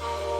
Bye.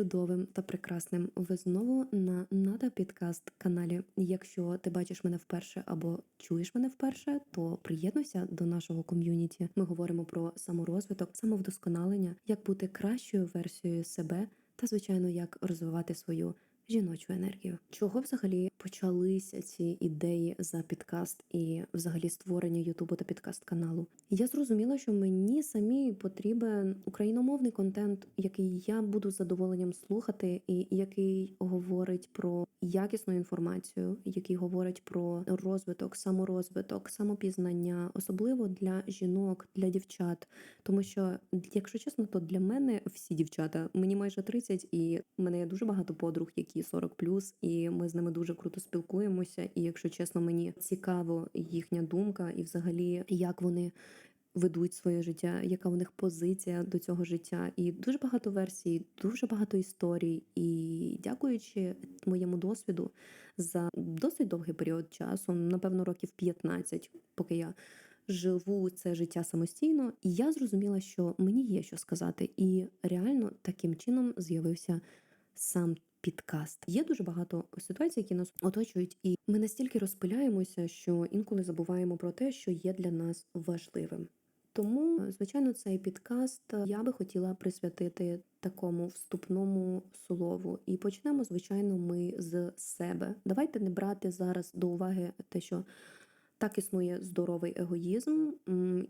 Чудовим та прекрасним. Ви знову на НАТО Підкаст каналі. Якщо ти бачиш мене вперше або чуєш мене вперше, то приєднуйся до нашого ком'юніті. Ми говоримо про саморозвиток, самовдосконалення, як бути кращою версією себе та, звичайно, як розвивати свою жіночу енергію. Чого взагалі почалися ці ідеї за підкаст і взагалі створення Ютубу та підкаст каналу? Я зрозуміла, що мені самі потрібен україномовний контент, який я буду з задоволенням слухати, і який говорить про якісну інформацію, який говорить про розвиток, саморозвиток, самопізнання, особливо для жінок, для дівчат. Тому що, якщо чесно, то для мене всі дівчата мені майже 30, і в мене є дуже багато подруг, які 40 і ми з ними дуже круто спілкуємося. І якщо чесно, мені цікаво їхня думка, і взагалі як вони. Ведуть своє життя, яка у них позиція до цього життя, і дуже багато версій, дуже багато історій. І дякуючи моєму досвіду за досить довгий період часу, напевно, років 15, поки я живу це життя самостійно, я зрозуміла, що мені є що сказати, і реально таким чином з'явився сам підкаст. Є дуже багато ситуацій, які нас оточують, і ми настільки розпиляємося, що інколи забуваємо про те, що є для нас важливим. Тому, звичайно, цей підкаст я би хотіла присвятити такому вступному слову. І почнемо, звичайно, ми з себе. Давайте не брати зараз до уваги те, що так існує здоровий егоїзм,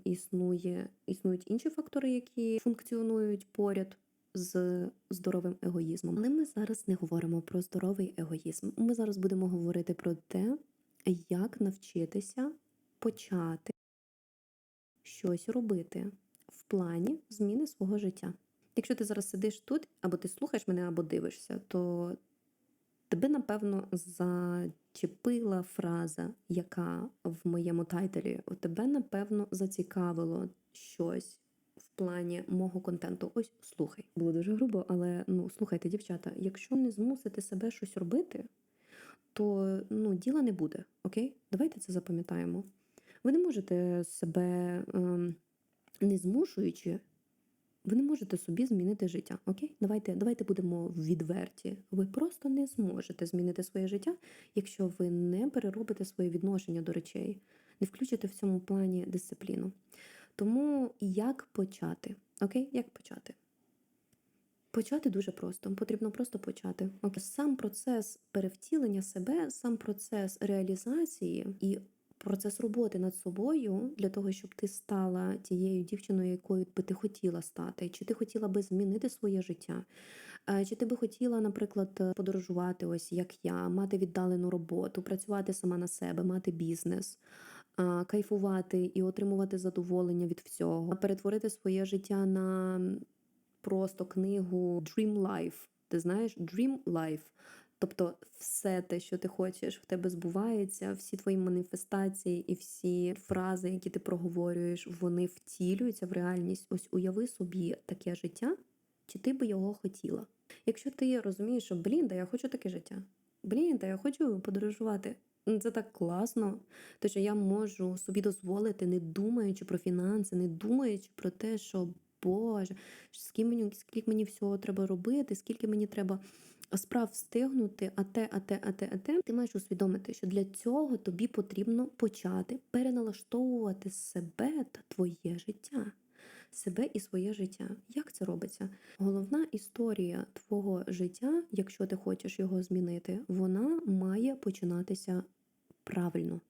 існує, існують інші фактори, які функціонують поряд з здоровим егоїзмом. Але ми зараз не говоримо про здоровий егоїзм. Ми зараз будемо говорити про те, як навчитися почати щось робити в плані зміни свого життя. Якщо ти зараз сидиш тут, або ти слухаєш мене, або дивишся, то тебе, напевно, зачепила фраза, яка в моєму тайтлі, тебе, напевно, зацікавило щось в плані мого контенту. Ось слухай. Було дуже грубо, але ну слухайте, дівчата, якщо не змусити себе щось робити, то ну, діла не буде. Окей? Давайте це запам'ятаємо. Ви не можете себе ем, не змушуючи, ви не можете собі змінити життя. Окей? Давайте, давайте будемо відверті. Ви просто не зможете змінити своє життя, якщо ви не переробите своє відношення до речей, не включите в цьому плані дисципліну. Тому як почати? Окей, як почати? Почати дуже просто. Потрібно просто почати. Окей. Сам процес перевтілення себе, сам процес реалізації і процес роботи над собою для того, щоб ти стала тією дівчиною, якою би ти хотіла стати, чи ти хотіла би змінити своє життя, чи ти би хотіла, наприклад, подорожувати, ось як я, мати віддалену роботу, працювати сама на себе, мати бізнес. Кайфувати і отримувати задоволення від всього, перетворити своє життя на просто книгу Dream Life. Ти знаєш, Dream Life. Тобто, все те, що ти хочеш, в тебе збувається, всі твої маніфестації і всі фрази, які ти проговорюєш, вони втілюються в реальність. Ось уяви собі таке життя, чи ти би його хотіла. Якщо ти розумієш, що блін, да я хочу таке життя, блін, да я хочу подорожувати. Ну, Це так класно, то що я можу собі дозволити, не думаючи про фінанси, не думаючи про те, що Боже, скільки мені, скільки мені всього треба робити, скільки мені треба справ встигнути, а те, а те, а те, а те. Ти маєш усвідомити, що для цього тобі потрібно почати переналаштовувати себе та твоє життя. Себе і своє життя. Як це робиться? Головна історія твого життя, якщо ти хочеш його змінити, вона має починатися правильно.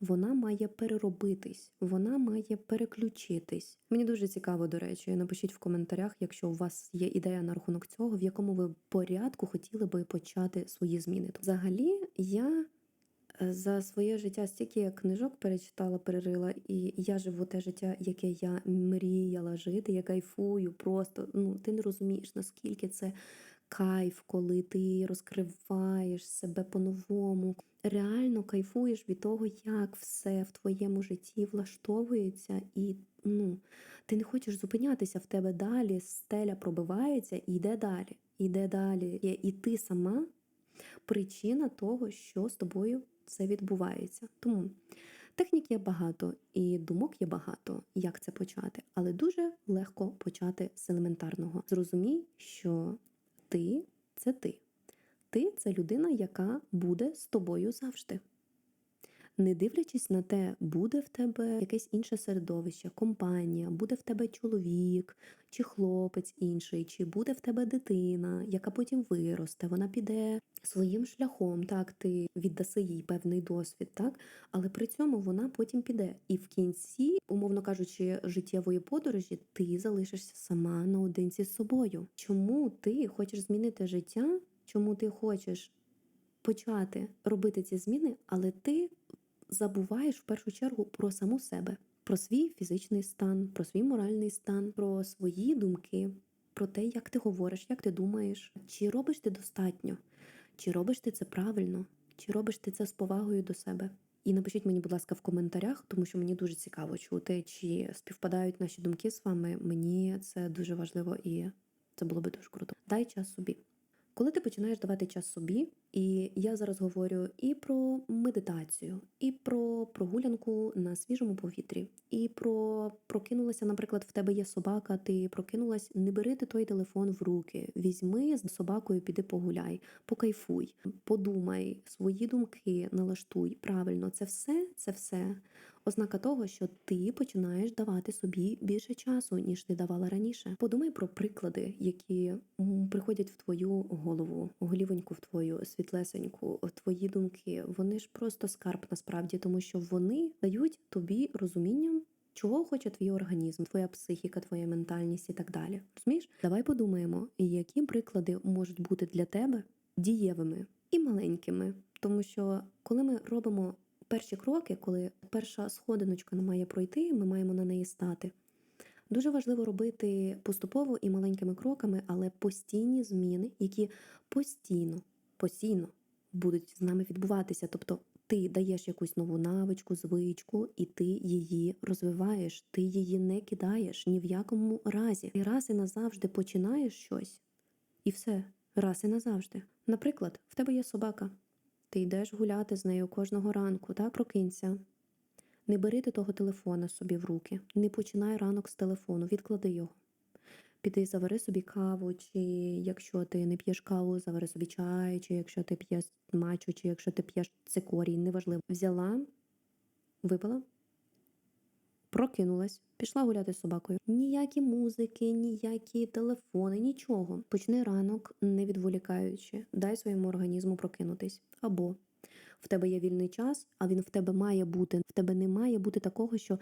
Вона має переробитись, вона має переключитись. Мені дуже цікаво, до речі, напишіть в коментарях, якщо у вас є ідея на рахунок цього, в якому ви порядку хотіли би почати свої зміни. Взагалі, я за своє життя стільки книжок перечитала, перерила, і я живу те життя, яке я мріяла жити. Я кайфую просто. Ну ти не розумієш, наскільки це кайф, коли ти розкриваєш себе по-новому, реально кайфуєш від того, як все в твоєму житті влаштовується, і ну, ти не хочеш зупинятися в тебе далі, стеля пробивається і йде далі, йде далі. І ти сама причина того, що з тобою це відбувається. Тому технік є багато і думок є багато, як це почати, але дуже легко почати з елементарного. Зрозумій, що ти це ти. Ти це людина, яка буде з тобою завжди. Не дивлячись на те, буде в тебе якесь інше середовище, компанія, буде в тебе чоловік чи хлопець інший, чи буде в тебе дитина, яка потім виросте, вона піде своїм шляхом, так ти віддаси їй певний досвід, так але при цьому вона потім піде. І в кінці, умовно кажучи, життєвої подорожі, ти залишишся сама наодинці з собою. Чому ти хочеш змінити життя? Чому ти хочеш почати робити ці зміни, але ти забуваєш в першу чергу про саму себе, про свій фізичний стан, про свій моральний стан, про свої думки, про те, як ти говориш, як ти думаєш, чи робиш ти достатньо, чи робиш ти це правильно, чи робиш ти це з повагою до себе. І напишіть мені, будь ласка, в коментарях, тому що мені дуже цікаво чути, чи співпадають наші думки з вами. Мені це дуже важливо і це було би дуже круто. Дай час собі. Коли ти починаєш давати час собі, і я зараз говорю і про медитацію, і про прогулянку на свіжому повітрі, і про прокинулася, наприклад, в тебе є собака, ти прокинулась, не бери ти той телефон в руки, візьми з собакою, піди погуляй, покайфуй, подумай, свої думки налаштуй. Правильно, це все, це все ознака того, що ти починаєш давати собі більше часу, ніж ти давала раніше. Подумай про приклади, які приходять в твою голову, голівоньку в твою світлесеньку, твої думки. Вони ж просто скарб насправді, тому що вони дають тобі розумінням. Чого хоче твій організм, твоя психіка, твоя ментальність і так далі. Розумієш? Давай подумаємо, які приклади можуть бути для тебе дієвими і маленькими. Тому що коли ми робимо перші кроки, коли перша сходиночка не має пройти, ми маємо на неї стати. Дуже важливо робити поступово і маленькими кроками, але постійні зміни, які постійно, постійно будуть з нами відбуватися. Тобто ти даєш якусь нову навичку, звичку, і ти її розвиваєш, ти її не кидаєш ні в якому разі. Ти раз і назавжди починаєш щось, і все, раз і назавжди. Наприклад, в тебе є собака. Ти йдеш гуляти з нею кожного ранку, так прокинься. Не бери ти того телефона собі в руки, не починай ранок з телефону, відклади його. Піди, завари собі каву, чи якщо ти не п'єш каву, завари собі чай, чи якщо ти п'єш мачу, чи якщо ти п'єш цикорій, неважливо. Взяла, випила, прокинулась, пішла гуляти з собакою. Ніякі музики, ніякі телефони, нічого. Почни ранок, не відволікаючи, дай своєму організму прокинутись. Або в тебе є вільний час, а він в тебе має бути. В тебе не має бути такого, що.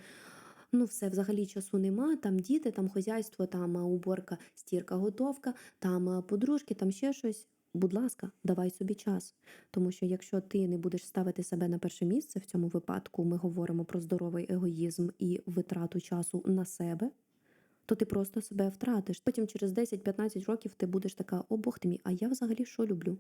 Ну, все, взагалі часу нема, там діти, там хазяйство, там уборка, стірка, готовка, там подружки, там ще щось. Будь ласка, давай собі час. Тому що якщо ти не будеш ставити себе на перше місце в цьому випадку, ми говоримо про здоровий егоїзм і витрату часу на себе, то ти просто себе втратиш. Потім через 10-15 років ти будеш така, о Бог ти мій, а я взагалі що люблю?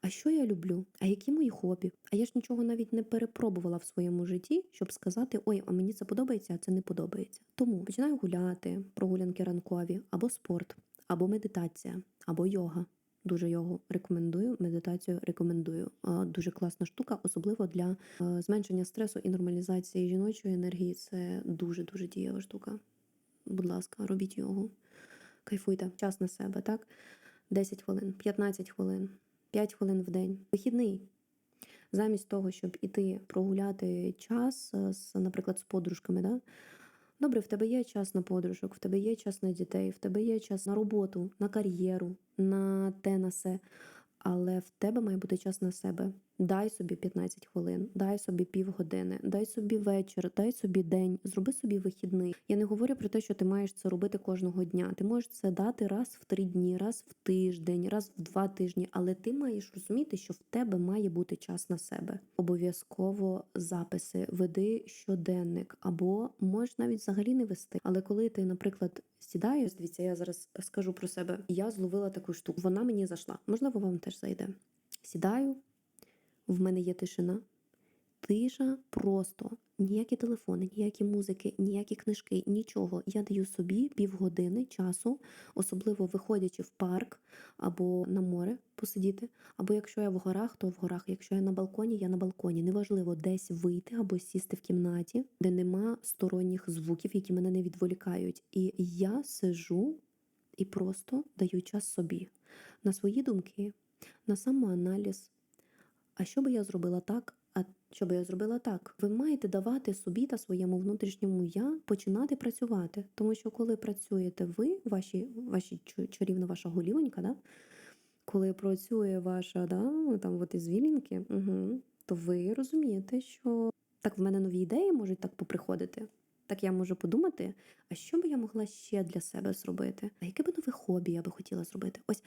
А що я люблю? А які мої хобі? А я ж нічого навіть не перепробувала в своєму житті, щоб сказати, ой, а мені це подобається, а це не подобається. Тому починаю гуляти, прогулянки ранкові, або спорт, або медитація, або йога. Дуже його рекомендую. Медитацію рекомендую. Дуже класна штука, особливо для зменшення стресу і нормалізації жіночої енергії. Це дуже дуже дієва штука. Будь ласка, робіть його. Кайфуйте, час на себе, так? 10 хвилин, 15 хвилин, 5 хвилин в день. Вихідний. Замість того, щоб іти прогуляти час, з, наприклад, з подружками. Да? Добре, в тебе є час на подружок, в тебе є час на дітей, в тебе є час на роботу, на кар'єру, на те, на се. Але в тебе має бути час на себе. Дай собі 15 хвилин, дай собі півгодини, дай собі вечір, дай собі день, зроби собі вихідний. Я не говорю про те, що ти маєш це робити кожного дня. Ти можеш це дати раз в три дні, раз в тиждень, раз в два тижні. Але ти маєш розуміти, що в тебе має бути час на себе. Обов'язково записи веди щоденник, або можеш навіть взагалі не вести. Але коли ти, наприклад, сідаєш, дивіться, я зараз скажу про себе. Я зловила таку штуку. Вона мені зайшла. Можливо, вам теж зайде. Сідаю в мене є тишина. Тиша просто ніякі телефони, ніякі музики, ніякі книжки, нічого. Я даю собі півгодини часу, особливо виходячи в парк або на море посидіти. Або якщо я в горах, то в горах. Якщо я на балконі, я на балконі. Неважливо десь вийти або сісти в кімнаті, де нема сторонніх звуків, які мене не відволікають. І я сижу і просто даю час собі на свої думки, на самоаналіз. А що би я зробила так? А що би я зробила так? Ви маєте давати собі та своєму внутрішньому я починати працювати. Тому що коли працюєте ви, ваші, ваші чарівна ваша голівонька, да? коли працює ваша да, там от із вілінки, угу, то ви розумієте, що так в мене нові ідеї можуть так поприходити. Так я можу подумати, а що би я могла ще для себе зробити? А яке би нове хобі я би хотіла зробити? Ось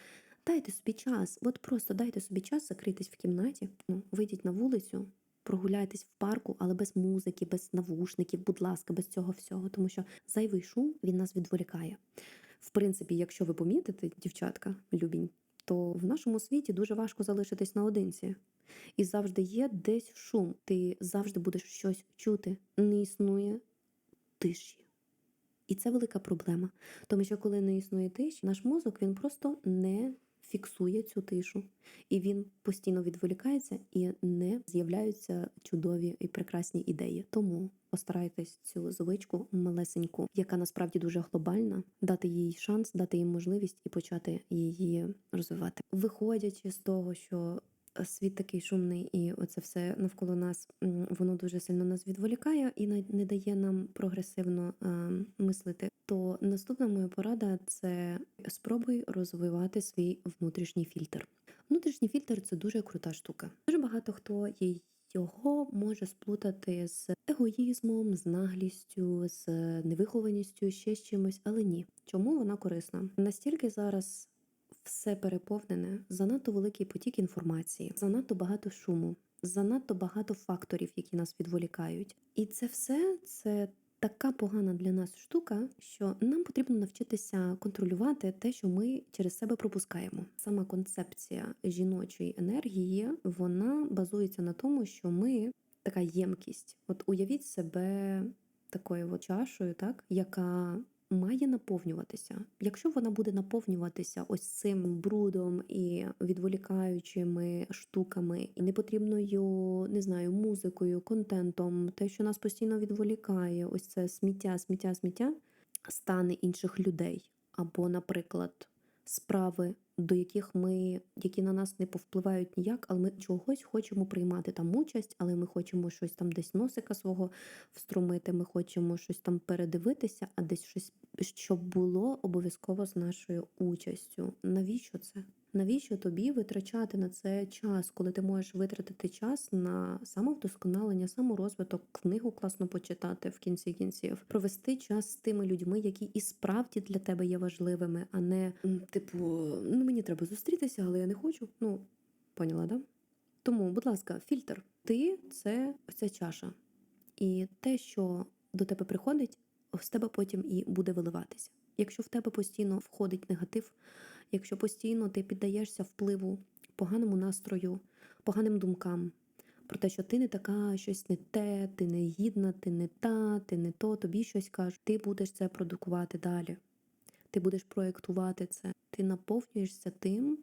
дайте собі час, от просто дайте собі час, закрийтесь в кімнаті, ну, вийдіть на вулицю, прогуляйтесь в парку, але без музики, без навушників, будь ласка, без цього всього, тому що зайвий шум він нас відволікає. В принципі, якщо ви помітите, дівчатка, любінь, то в нашому світі дуже важко залишитись наодинці. І завжди є десь шум. Ти завжди будеш щось чути. Не існує тиші. І це велика проблема. Тому що коли не існує тиші, наш мозок він просто не фіксує цю тишу. І він постійно відволікається і не з'являються чудові і прекрасні ідеї. Тому постарайтесь цю звичку малесеньку, яка насправді дуже глобальна, дати їй шанс, дати їй можливість і почати її розвивати. Виходячи з того, що світ такий шумний, і оце все навколо нас воно дуже сильно нас відволікає і не дає нам прогресивно е, мислити. То наступна моя порада це спробуй розвивати свій внутрішній фільтр. Внутрішній фільтр це дуже крута штука. Дуже багато хто їй. Його може сплутати з егоїзмом, з наглістю, з невихованістю, ще з чимось, але ні. Чому вона корисна? Настільки зараз все переповнене, занадто великий потік інформації, занадто багато шуму, занадто багато факторів, які нас відволікають. І це все це така погана для нас штука, що нам потрібно навчитися контролювати те, що ми через себе пропускаємо. Сама концепція жіночої енергії вона базується на тому, що ми така ємкість. От уявіть себе такою от чашою, так яка має наповнюватися. Якщо вона буде наповнюватися ось цим брудом і відволікаючими штуками, і непотрібною, не знаю, музикою, контентом, те, що нас постійно відволікає, ось це сміття, сміття, сміття, стани інших людей, або, наприклад, справи, до яких ми, які на нас не повпливають ніяк, але ми чогось хочемо приймати там участь, але ми хочемо щось там десь носика свого вструмити, ми хочемо щось там передивитися, а десь щось, що було обов'язково з нашою участю. Навіщо це? Навіщо тобі витрачати на це час, коли ти можеш витратити час на самовдосконалення, саморозвиток, книгу класно почитати в кінці кінців, провести час з тими людьми, які і справді для тебе є важливими, а не типу, ну мені треба зустрітися, але я не хочу. Ну поняла, да? Тому, будь ласка, фільтр. Ти це ця чаша, і те, що до тебе приходить, з тебе потім і буде виливатися. Якщо в тебе постійно входить негатив, якщо постійно ти піддаєшся впливу, поганому настрою, поганим думкам, про те, що ти не така, щось не те, ти не гідна, ти не та, ти не то, тобі щось кажуть, ти будеш це продукувати далі. Ти будеш проєктувати це, ти наповнюєшся тим,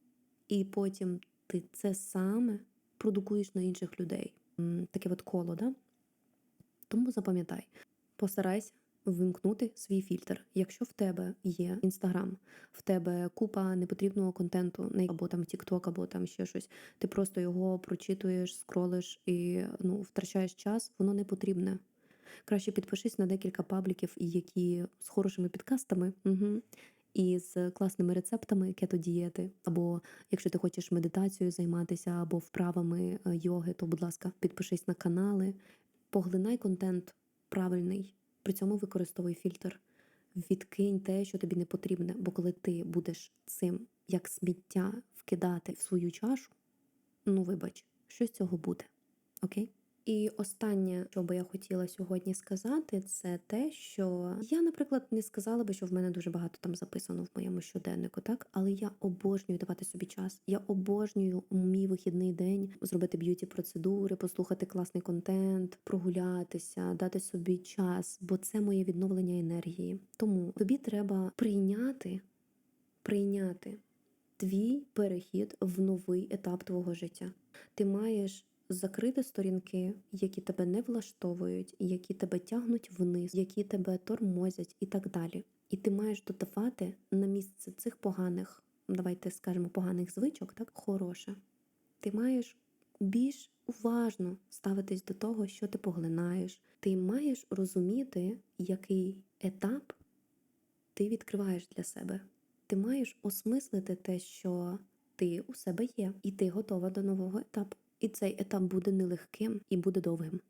і потім ти це саме продукуєш на інших людей. Таке от коло, да? Тому запам'ятай, постарайся вимкнути свій фільтр. Якщо в тебе є інстаграм, в тебе купа непотрібного контенту, або там TikTok, або там ще щось, ти просто його прочитуєш, скролиш і ну, втрачаєш час, воно не потрібне. Краще підпишись на декілька пабліків, які з хорошими підкастами. Угу. І з класними рецептами кето-дієти. Або якщо ти хочеш медитацією займатися, або вправами е, йоги, то, будь ласка, підпишись на канали, поглинай контент правильний, при цьому використовуй фільтр. Відкинь те, що тобі не потрібне, бо коли ти будеш цим як сміття вкидати в свою чашу, ну вибач, що з цього буде. Окей? І останнє, що би я хотіла сьогодні сказати, це те, що я, наприклад, не сказала би, що в мене дуже багато там записано в моєму щоденнику, так але я обожнюю давати собі час. Я обожнюю мій вихідний день зробити б'юті процедури, послухати класний контент, прогулятися, дати собі час, бо це моє відновлення енергії. Тому тобі треба прийняти, прийняти твій перехід в новий етап твого життя. Ти маєш закрити сторінки, які тебе не влаштовують, які тебе тягнуть вниз, які тебе тормозять і так далі. І ти маєш додавати на місце цих поганих, давайте скажемо, поганих звичок, так хороше. Ти маєш більш уважно ставитись до того, що ти поглинаєш. Ти маєш розуміти, який етап ти відкриваєш для себе. Ти маєш осмислити те, що ти у себе є, і ти готова до нового етапу. І цей етап буде нелегким і буде довгим.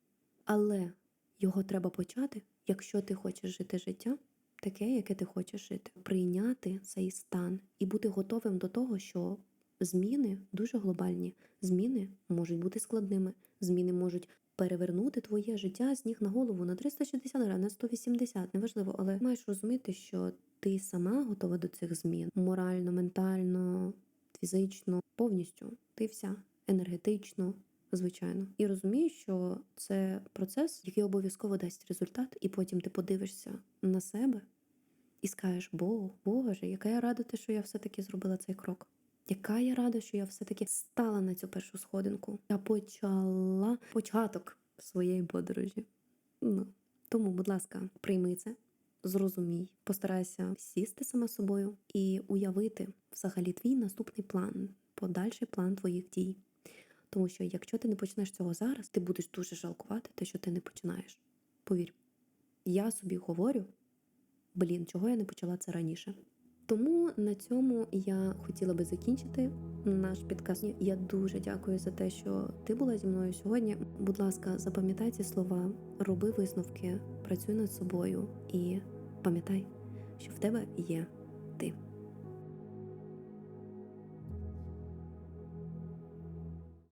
Але його треба почати, якщо ти хочеш жити життя, таке, яке ти хочеш жити, прийняти цей стан і бути готовим до того, що зміни дуже глобальні. Зміни можуть бути складними, зміни можуть перевернути твоє життя з ніг на голову на 360 градусів, на 180, неважливо, але маєш розуміти, що ти сама готова до цих змін морально, ментально, фізично, повністю. Ти вся енергетично, звичайно. І розумієш, що це процес, який обов'язково дасть результат, і потім ти подивишся на себе і скажеш: Бог, Боже, яка я рада, те, що я все-таки зробила цей крок. Яка я рада, що я все-таки стала на цю першу сходинку. Я почала початок своєї подорожі. Ну, тому, будь ласка, прийми це, зрозумій, постарайся сісти сама собою і уявити взагалі твій наступний план, подальший план твоїх дій. Тому що якщо ти не почнеш цього зараз, ти будеш дуже жалкувати те, що ти не починаєш. Повір, я собі говорю, блін, чого я не почала це раніше. Тому на цьому я хотіла би закінчити наш підкаст. Я дуже дякую за те, що ти була зі мною сьогодні. Будь ласка, запам'ятай ці слова, роби висновки, працюй над собою і пам'ятай, що в тебе є.